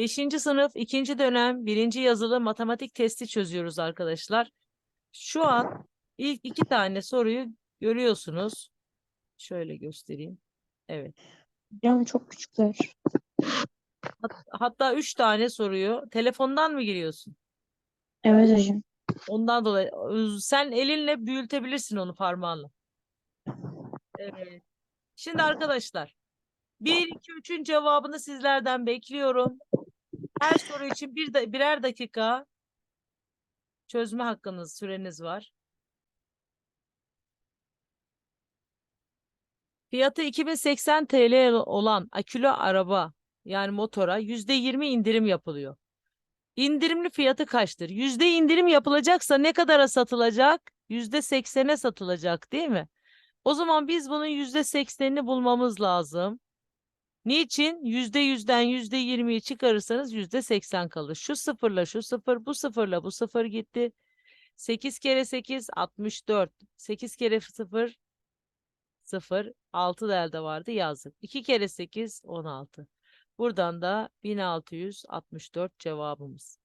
Beşinci sınıf ikinci dönem birinci yazılı matematik testi çözüyoruz arkadaşlar. Şu an ilk iki tane soruyu görüyorsunuz. Şöyle göstereyim. Evet. Hocam çok küçükler. Hat- hatta üç tane soruyu telefondan mı giriyorsun? Evet hocam. Ondan dolayı sen elinle büyütebilirsin onu parmağınla. Evet. Şimdi arkadaşlar 1, 2, 3'ün cevabını sizlerden bekliyorum. Her soru için bir de, birer dakika çözme hakkınız, süreniz var. Fiyatı 2080 TL olan akülü araba yani motora %20 indirim yapılıyor. İndirimli fiyatı kaçtır? Yüzde indirim yapılacaksa ne kadara satılacak? Yüzde seksene satılacak değil mi? O zaman biz bunun yüzde seksenini bulmamız lazım. Niçin? Yüzde yüzden yüzde yirmiyi çıkarırsanız yüzde seksen kalır. Şu sıfırla şu sıfır, bu sıfırla bu sıfır gitti. Sekiz kere sekiz, altmış dört. Sekiz kere sıfır, sıfır. Altı da elde vardı yazdık. İki kere sekiz, on altı. Buradan da 1664 cevabımız.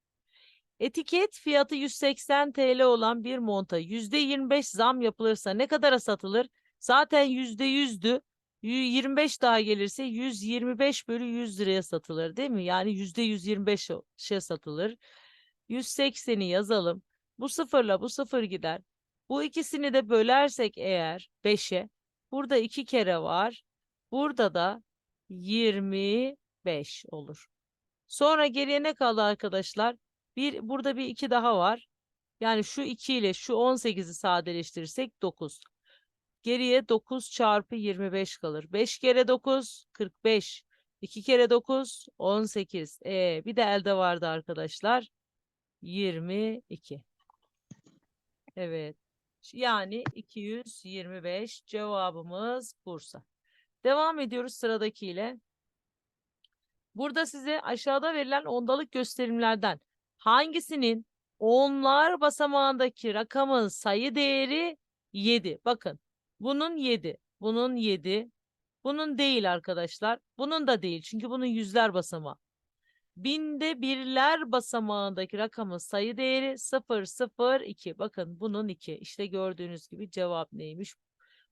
Etiket fiyatı 180 TL olan bir monta %25 zam yapılırsa ne kadara satılır? Zaten %100'dü. Yü- 25 daha gelirse 125 bölü 100 liraya satılır değil mi? Yani %125 o- şey satılır. 180'i yazalım. Bu sıfırla bu sıfır gider. Bu ikisini de bölersek eğer 5'e burada iki kere var. Burada da 25 olur. Sonra geriye ne kaldı arkadaşlar? Bir, burada bir 2 daha var. Yani şu 2 ile şu 18'i sadeleştirirsek 9. Geriye 9 çarpı 25 kalır. 5 kere 9 45. 2 kere 9 18. Ee, bir de elde vardı arkadaşlar. 22. Evet. Yani 225 cevabımız Bursa. Devam ediyoruz sıradakiyle. Burada size aşağıda verilen ondalık gösterimlerden hangisinin onlar basamağındaki rakamın sayı değeri 7. Bakın bunun 7, bunun 7, bunun değil arkadaşlar. Bunun da değil çünkü bunun yüzler basamağı. Binde birler basamağındaki rakamın sayı değeri 0, 0, 2. Bakın bunun 2. İşte gördüğünüz gibi cevap neymiş?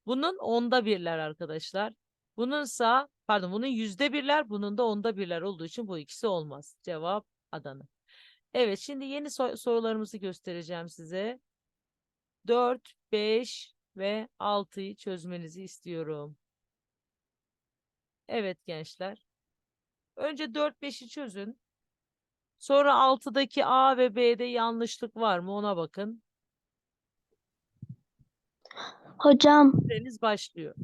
Bunun onda birler arkadaşlar. Bununsa pardon bunun yüzde birler bunun da onda birler olduğu için bu ikisi olmaz. Cevap Adana. Evet şimdi yeni so- sorularımızı göstereceğim size. 4, 5 ve 6'yı çözmenizi istiyorum. Evet gençler. Önce 4, 5'i çözün. Sonra 6'daki A ve B'de yanlışlık var mı ona bakın. Hocam Süreniz başlıyor.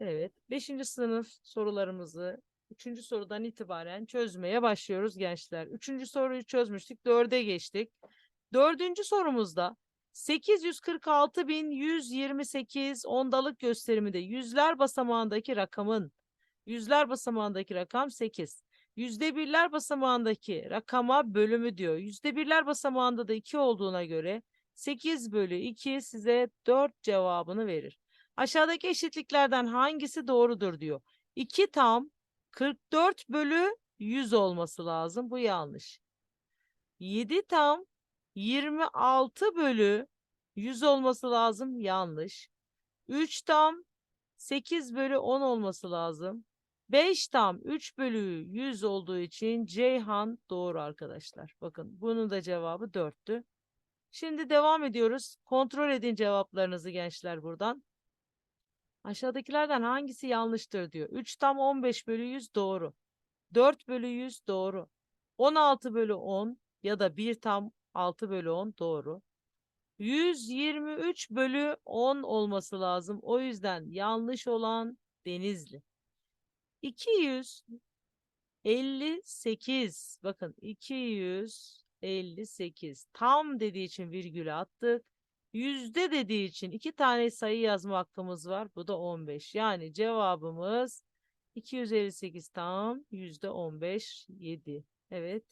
Evet. Beşinci sınıf sorularımızı üçüncü sorudan itibaren çözmeye başlıyoruz gençler. Üçüncü soruyu çözmüştük. Dörde geçtik. Dördüncü sorumuzda 846.128 ondalık gösteriminde yüzler basamağındaki rakamın yüzler basamağındaki rakam 8. Yüzde birler basamağındaki rakama bölümü diyor. Yüzde birler basamağında da 2 olduğuna göre 8 bölü 2 size 4 cevabını verir. Aşağıdaki eşitliklerden hangisi doğrudur diyor. 2 tam 44 bölü 100 olması lazım. Bu yanlış. 7 tam 26 bölü 100 olması lazım. Yanlış. 3 tam 8 bölü 10 olması lazım. 5 tam 3 bölü 100 olduğu için Ceyhan doğru arkadaşlar. Bakın bunun da cevabı 4'tü. Şimdi devam ediyoruz. Kontrol edin cevaplarınızı gençler buradan. Aşağıdakilerden hangisi yanlıştır diyor. 3 tam 15 bölü 100 doğru. 4 bölü 100 doğru. 16 bölü 10 ya da 1 tam 6 bölü 10 doğru. 123 bölü 10 olması lazım. O yüzden yanlış olan Denizli. 258 bakın 258 tam dediği için virgülü attık. Yüzde dediği için iki tane sayı yazma hakkımız var. Bu da 15. Yani cevabımız 258 tam yüzde 15 7. Evet.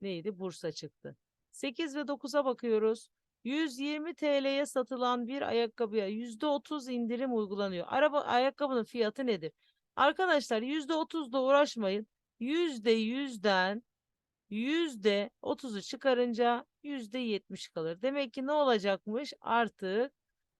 Neydi? Bursa çıktı. 8 ve 9'a bakıyoruz. 120 TL'ye satılan bir ayakkabıya yüzde 30 indirim uygulanıyor. Araba ayakkabının fiyatı nedir? Arkadaşlar yüzde otuzla uğraşmayın. Yüzde yüzden yüzde otuzu çıkarınca yüzde yetmiş kalır. Demek ki ne olacakmış? Artık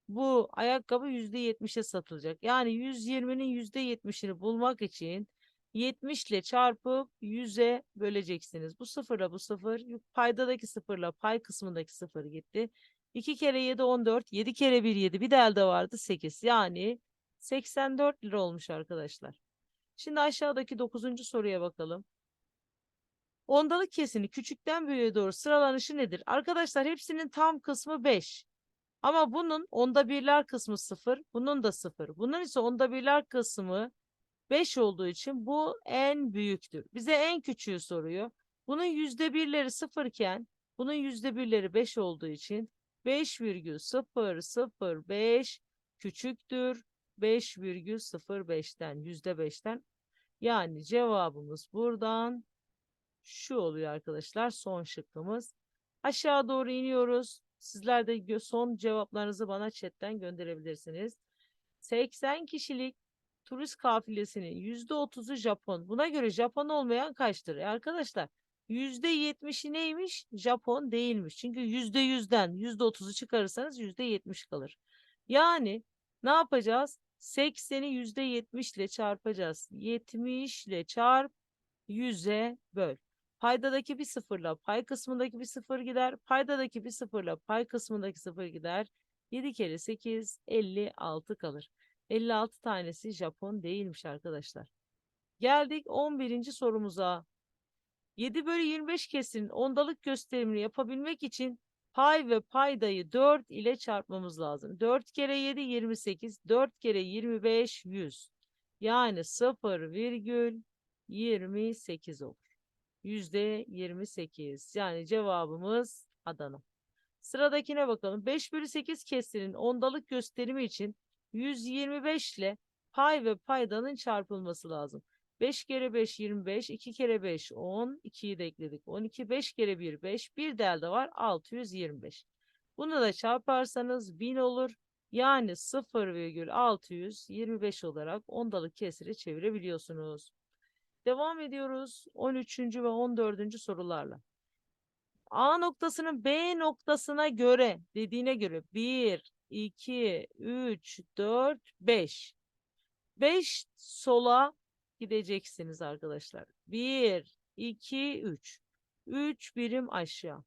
bu ayakkabı yüzde yetmişe satılacak. Yani 120'nin yüzde yetmişini bulmak için 70 ile çarpıp 100'e böleceksiniz. Bu sıfırla bu sıfır. Paydadaki sıfırla pay kısmındaki sıfır gitti. 2 kere 7 14. 7 kere 1 7. Bir de elde vardı 8. Yani 84 lira olmuş arkadaşlar. Şimdi aşağıdaki 9. soruya bakalım. Ondalık kesini küçükten büyüğe doğru sıralanışı nedir? Arkadaşlar hepsinin tam kısmı 5. Ama bunun onda birler kısmı 0, bunun da 0. Bunun ise onda birler kısmı 5 olduğu için bu en büyüktür. Bize en küçüğü soruyor. Bunun yüzde birleri 0 iken bunun yüzde birleri 5 olduğu için 5,005 küçüktür 5,05'ten yüzde 5'ten. Yani cevabımız buradan şu oluyor arkadaşlar son şıkkımız. Aşağı doğru iniyoruz. Sizler de son cevaplarınızı bana chatten gönderebilirsiniz. 80 kişilik turist kafilesinin %30'u Japon. Buna göre Japon olmayan kaçtır? E arkadaşlar %70'i neymiş? Japon değilmiş. Çünkü %100'den %30'u çıkarırsanız %70 kalır. Yani ne yapacağız? 80'i %70 ile çarpacağız. 70 ile çarp 100'e böl. Paydadaki bir sıfırla pay kısmındaki bir sıfır gider. Paydadaki bir sıfırla pay kısmındaki sıfır gider. 7 kere 8 56 kalır. 56 tanesi Japon değilmiş arkadaşlar. Geldik 11. sorumuza. 7 bölü 25 kesinin ondalık gösterimini yapabilmek için pay ve paydayı 4 ile çarpmamız lazım. 4 kere 7 28, 4 kere 25 100. Yani 0,28 olur. Yüzde 28. Yani cevabımız Adana. Sıradakine bakalım. 5 bölü 8 kesinin ondalık gösterimi için 125 ile pay ve paydanın çarpılması lazım. 5 kere 5 25, 2 kere 5 10, 2'yi de ekledik. 12, 5 kere 1 5, bir de elde var 625. Bunu da çarparsanız 1000 olur. Yani 0,625 olarak ondalık kesiri çevirebiliyorsunuz. Devam ediyoruz 13. ve 14. sorularla. A noktasının B noktasına göre dediğine göre 1, 2, 3, 4, 5. 5 sola gideceksiniz arkadaşlar. 1, 2, 3. 3 birim aşağı.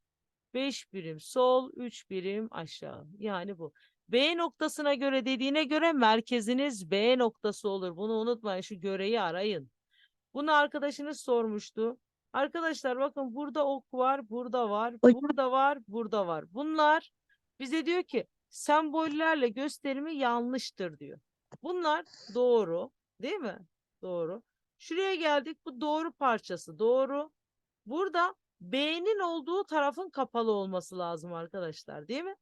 5 birim sol, 3 birim aşağı. Yani bu. B noktasına göre dediğine göre merkeziniz B noktası olur. Bunu unutmayın. Şu göreyi arayın. Bunu arkadaşınız sormuştu. Arkadaşlar bakın burada ok var, burada var, burada var, burada var. Bunlar bize diyor ki sembollerle gösterimi yanlıştır diyor. Bunlar doğru, değil mi? Doğru. Şuraya geldik. Bu doğru parçası doğru. Burada B'nin olduğu tarafın kapalı olması lazım arkadaşlar, değil mi?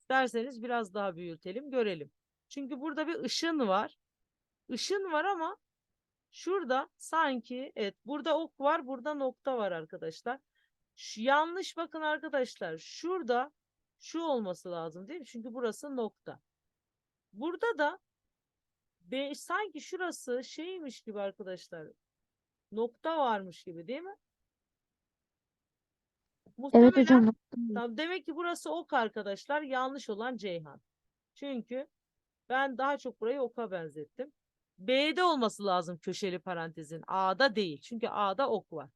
İsterseniz biraz daha büyütelim, görelim. Çünkü burada bir ışın var. Işın var ama Şurada sanki evet burada ok var burada nokta var arkadaşlar. Şu, yanlış bakın arkadaşlar. Şurada şu olması lazım değil mi? Çünkü burası nokta. Burada da B, sanki şurası şeymiş gibi arkadaşlar. Nokta varmış gibi değil mi? Evet Muhtemelen hocam. Tamam, demek ki burası ok arkadaşlar. Yanlış olan Ceyhan. Çünkü ben daha çok burayı oka benzettim. B'de olması lazım köşeli parantezin. A'da değil. Çünkü A'da ok var.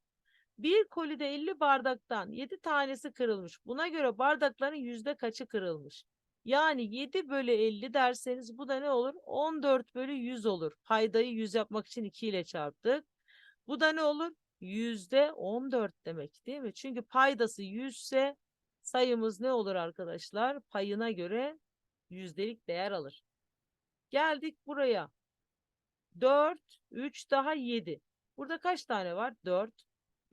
Bir kolide 50 bardaktan 7 tanesi kırılmış. Buna göre bardakların yüzde kaçı kırılmış? Yani 7 bölü 50 derseniz bu da ne olur? 14 bölü 100 olur. Paydayı 100 yapmak için 2 ile çarptık. Bu da ne olur? Yüzde 14 demek değil mi? Çünkü paydası 100 ise sayımız ne olur arkadaşlar? Payına göre yüzdelik değer alır. Geldik buraya. 4, 3 daha 7. Burada kaç tane var? 4,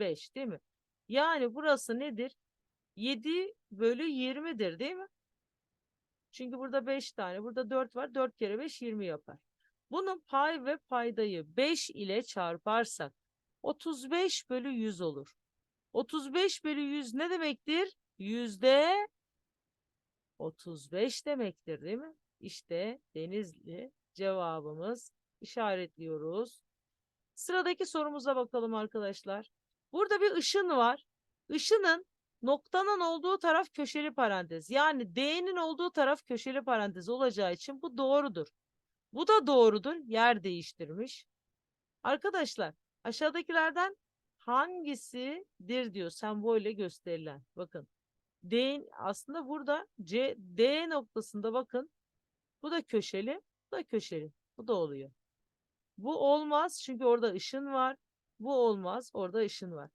5 değil mi? Yani burası nedir? 7 bölü 20'dir değil mi? Çünkü burada 5 tane. Burada 4 var. 4 kere 5 20 yapar. Bunun pay ve paydayı 5 ile çarparsak 35 bölü 100 olur. 35 bölü 100 ne demektir? Yüzde 35 demektir değil mi? İşte Denizli cevabımız işaretliyoruz. Sıradaki sorumuza bakalım arkadaşlar. Burada bir ışın var. Işının noktanın olduğu taraf köşeli parantez. Yani D'nin olduğu taraf köşeli parantez olacağı için bu doğrudur. Bu da doğrudur. Yer değiştirmiş. Arkadaşlar aşağıdakilerden hangisidir diyor sembolle gösterilen. Bakın. D aslında burada C D noktasında bakın. Bu da köşeli, bu da köşeli. Bu da oluyor. Bu olmaz çünkü orada ışın var. Bu olmaz, orada ışın var.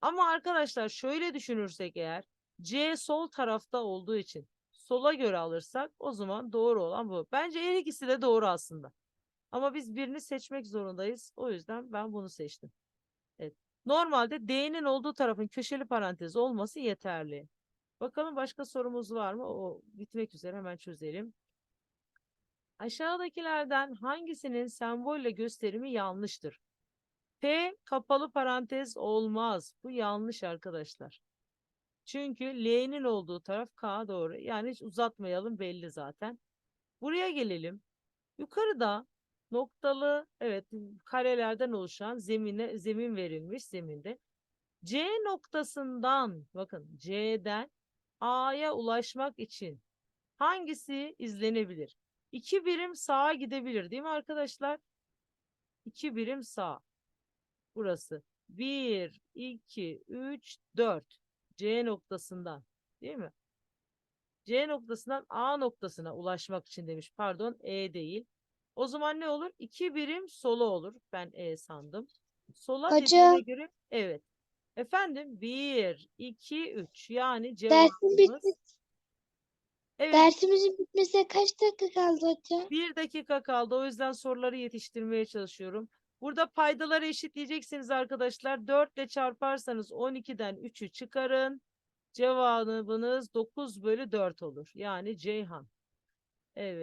Ama arkadaşlar şöyle düşünürsek eğer C sol tarafta olduğu için sola göre alırsak o zaman doğru olan bu. Bence her ikisi de doğru aslında. Ama biz birini seçmek zorundayız. O yüzden ben bunu seçtim. Evet. Normalde D'nin olduğu tarafın köşeli parantez olması yeterli. Bakalım başka sorumuz var mı? O bitmek üzere hemen çözelim. Aşağıdakilerden hangisinin sembolle gösterimi yanlıştır? P kapalı parantez olmaz. Bu yanlış arkadaşlar. Çünkü L'nin olduğu taraf K doğru. Yani hiç uzatmayalım belli zaten. Buraya gelelim. Yukarıda noktalı evet karelerden oluşan zemine zemin verilmiş zeminde. C noktasından bakın C'den A'ya ulaşmak için hangisi izlenebilir? İki birim sağa gidebilir değil mi arkadaşlar? İki birim sağ. Burası. 1, 2, 3, 4. C noktasından. Değil mi? C noktasından A noktasına ulaşmak için demiş. Pardon E değil. O zaman ne olur? İki birim sola olur. Ben E sandım. Sola dediğine göre evet. Efendim 1, 2, 3 yani cevabımız. bitti. Evet Dersimizin bitmesine kaç dakika kaldı hocam? bir dakika kaldı. O yüzden soruları yetiştirmeye çalışıyorum. Burada paydaları eşitleyeceksiniz arkadaşlar. 4 ile çarparsanız 12'den 3'ü çıkarın. Cevabınız 9 bölü 4 olur. Yani Ceyhan. Evet.